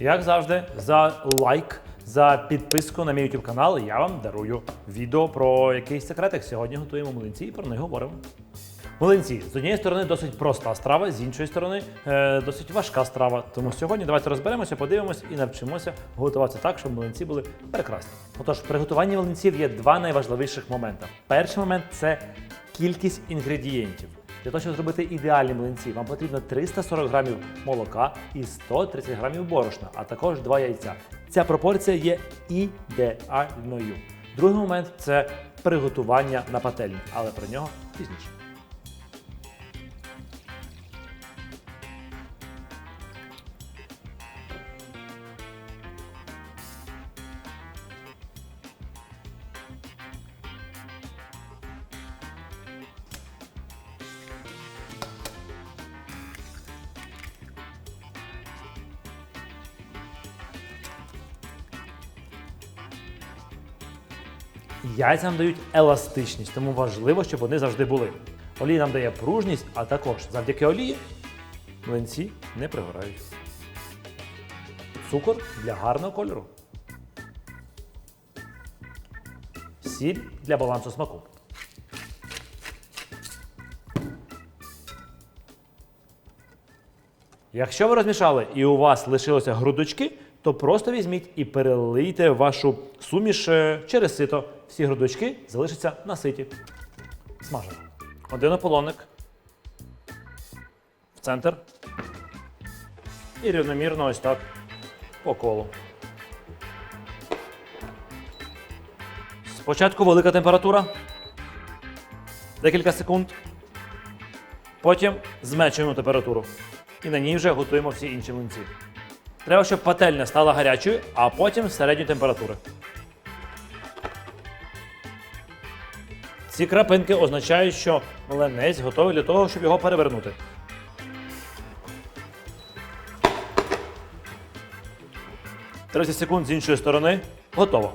Як завжди, за лайк, за підписку на мій YouTube канал я вам дарую відео про якийсь секретик. Сьогодні готуємо млинці і про них говоримо. Млинці з однієї сторони досить проста страва, з іншої сторони е, досить важка страва. Тому сьогодні давайте розберемося, подивимося і навчимося готуватися так, щоб млинці були прекрасні. Отож, при готуванні млинців є два найважливіших моменти. Перший момент це кількість інгредієнтів. Для того, щоб зробити ідеальні млинці, вам потрібно 340 грамів молока і 130 грамів борошна, а також два яйця. Ця пропорція є ідеальною. Другий момент це приготування на пательні, але про нього пізніше. Яйця нам дають еластичність, тому важливо, щоб вони завжди були. Олія нам дає пружність, а також завдяки олії млинці не пригорають. Цукор для гарного кольору. Сіль для балансу смаку. Якщо ви розмішали і у вас лишилися грудочки, то просто візьміть і перелийте вашу суміш е, через сито. Всі грудочки залишаться на ситі. Смажимо. Один ополоник. В центр. І рівномірно ось так по колу. Спочатку велика температура. Декілька секунд. Потім зменшуємо температуру. І на ній вже готуємо всі інші млинці. Треба, щоб пательня стала гарячою, а потім середньої температури. Ці крапинки означають, що млинець готовий для того, щоб його перевернути. «30 секунд з іншої сторони. Готово.